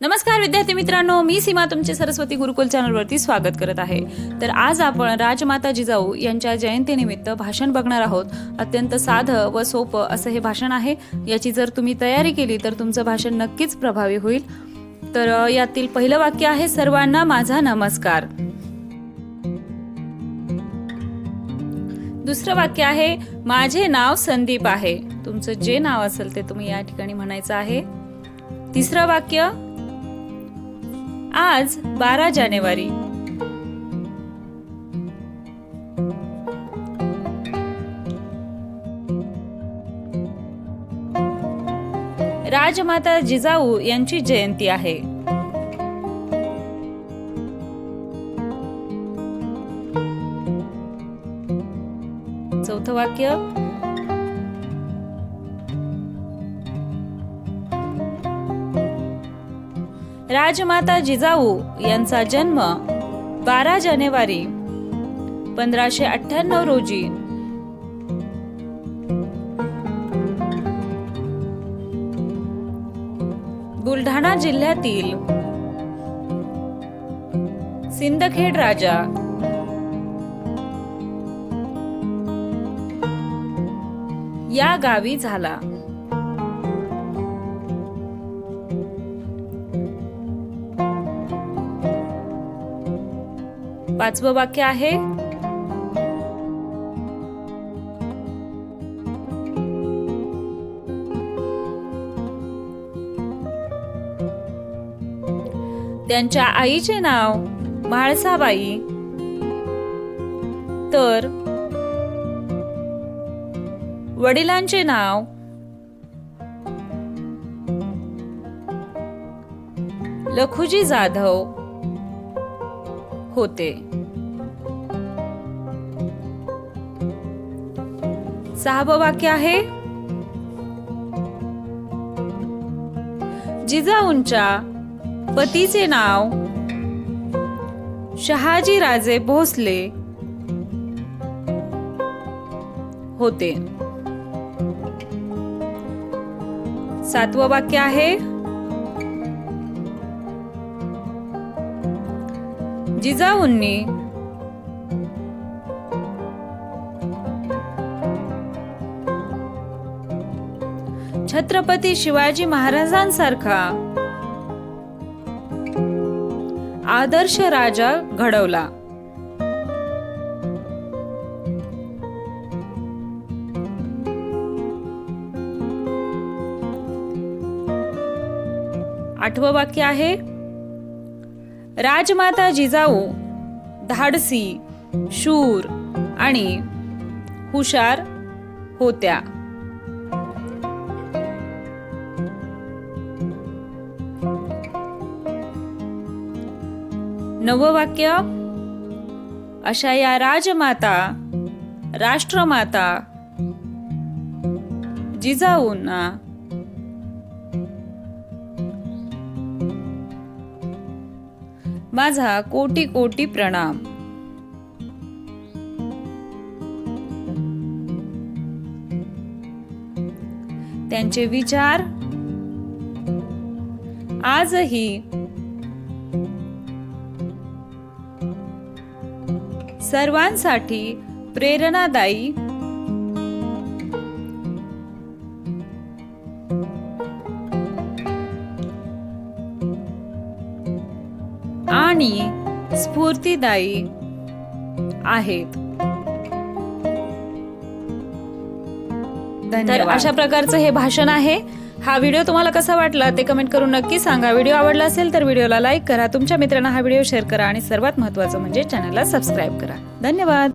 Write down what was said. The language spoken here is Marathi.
नमस्कार विद्यार्थी मित्रांनो. मी सीमा तुमचे सरस्वती गुरुकुल चॅनलवरती स्वागत करत आहे. तर आज आपण राजमाता जिजाऊ यांच्या जयंतीनिमित्त भाषण बघणार आहोत. अत्यंत साधं व सोपं असं हे भाषण आहे. याची जर तुम्ही तयारी केली तर तुमचं भाषण नक्कीच प्रभावी होईल. तर यातील पहिलं वाक्य आहे सर्वांना माझा नमस्कार. दुसरं वाक्य आहे माझे नाव संदीप आहे. तुमचं जे नाव असेल ते तुम्ही या ठिकाणी म्हणायचं आहे. तिसरं वाक्य आज बारा जानेवारी. राजमाता जिजाऊ यांची जयंती आहे. चौथं वाक्य राजमाता जिजाऊ यांचा जन्म बारा जानेवारी पंधराशे अठ्ठ्याण्णव रोजी. बुलढाणा जिल्ह्यातील सिंदखेड राजा. या गावी झाला. पाचवं वाक्य आहे. त्यांच्या आईचे नाव म्हाळसाबाई. तर वडिलांचे नाव लखुजी जाधव. होते. सहावं वाक्य आहे जिजाऊंच्या पतीचे नाव शहाजी राजे भोसले होते. सातवं वाक्य आहे जिजाऊंनी छत्रपती शिवाजी महाराजांसारखा. आदर्श राजा घडवला. आठवं वाक्य आहे राजमाता जिजाऊ धाडसी शूर आणि हुशार होत्या. नवं वाक्य अशा या राजमाता राष्ट्रमाता जिजाऊंना माझा कोटी कोटी प्रणाम. त्यांचे विचार आजही सर्वांसाठी प्रेरणादायी आणि स्फूर्तीदायी आहेत. तर अशा प्रकारचं हे भाषण आहे. हा व्हिडिओ तुम्हाला कसा वाटला ते कमेंट करून नक्की सांगा. व्हिडिओ आवडला असेल तर व्हिडिओला लाईक करा. तुमच्या मित्रांना हा व्हिडिओ शेअर करा आणि सर्वात महत्त्वाचं म्हणजे चॅनलला सबस्क्राईब करा. धन्यवाद.